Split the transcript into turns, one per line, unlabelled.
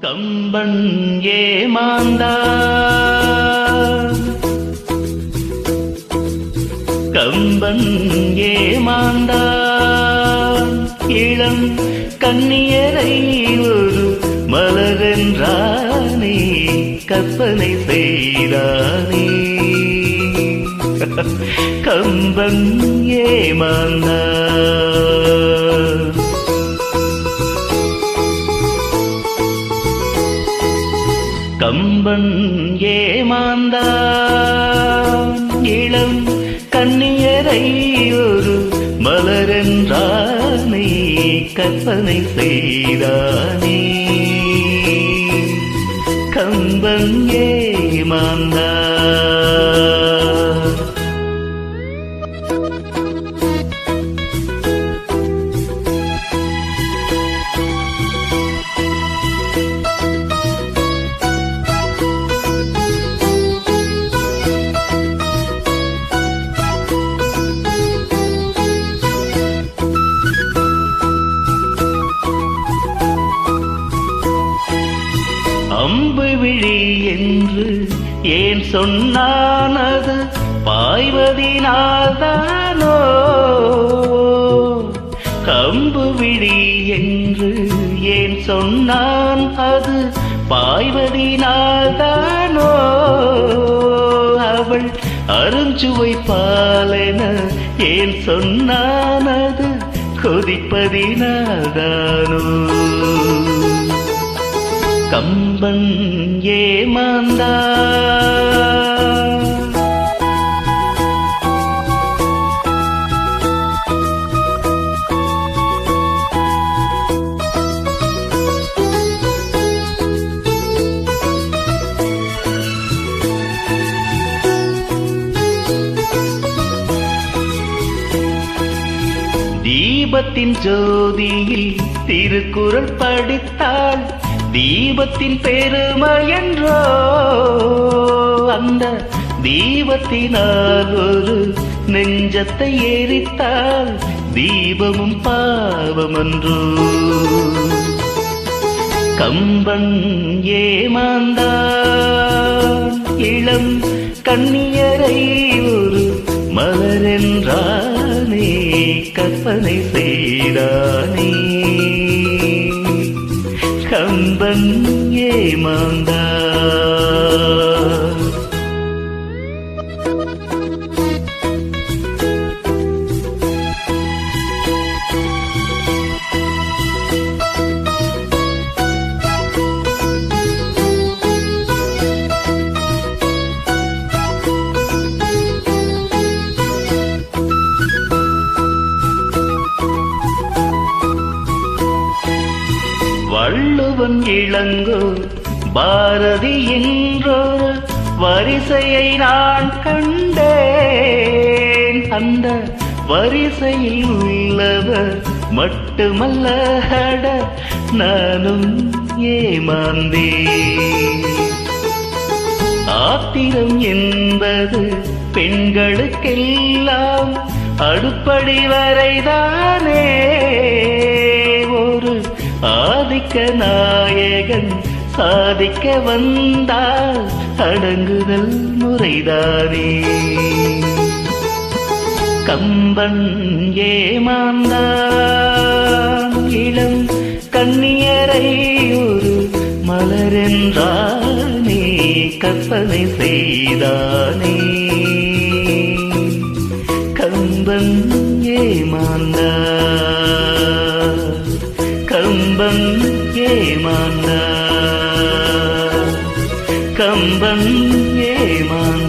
கம்பன் ஏமாந்தான் கம்பன் ஏமாந்தான் இளம் கண்ணியரை ஒரு மலரென்றானே கற்பனை செய்தானே. கம்பன் ஏமாந்தான் கம்பன் ஏமாந்தான். இளம் கண்ணியரை ஒரு மலரென்றானே கற்பனை செய்தானே. கம்பன் ஏமாந்தான். அம்பு விழி என்று ஏன் சொன்னான் அது பாய்வதினால்தானோ? கம்பு விழி என்று ஏன் சொன்னான் அது? பாய்வதினால்தானோ? அவள் அருஞ்சுவை பாலென ஏன் சொன்னான் அது கொதிப்பதினால்தானோ? கம்பன் ஏமாந்தா. தீபத்தின் ஜோதியில் திருக்குறள் படித்தால் தீபத்தின் பெருமை என்றோ அந்த தீபத்தினால் ஒரு நெஞ்சத்தை எரித்தால் தீபமும் பாவமன்றோ. கம்பன் ஏமாந்தான் இளம் கண்ணியரை ஒரு மலரென்றானே கற்பனை செய்தானே. கம்பன் ஏமாந்தான் வள்ளுவன் இளங்கோ பாரதி என்றொரு வரிசையை நான் கண்டேன். அந்த வரிசையில் உள்ளவர் மட்டுமல்ல அட, நானும் ஏமாந்தேன் ஆத்திரம் என்பது பெண்களுக்கெல்லாம் அடுப்படி வரைதானே. ஒரு ஆதிக்க நாயகன் சாதிக்க வந்தால் அடங்குதல் முறைதானே. கம்பன் ஏமாந்தான் இளம் கண்ணியரை ஒரு மலரென்றானே கற்பனை செய்தானே. கம்பன் ஏமாந்தான் கம்பன் ஏமாந்தான் கம்பன் ஏமாந்தான்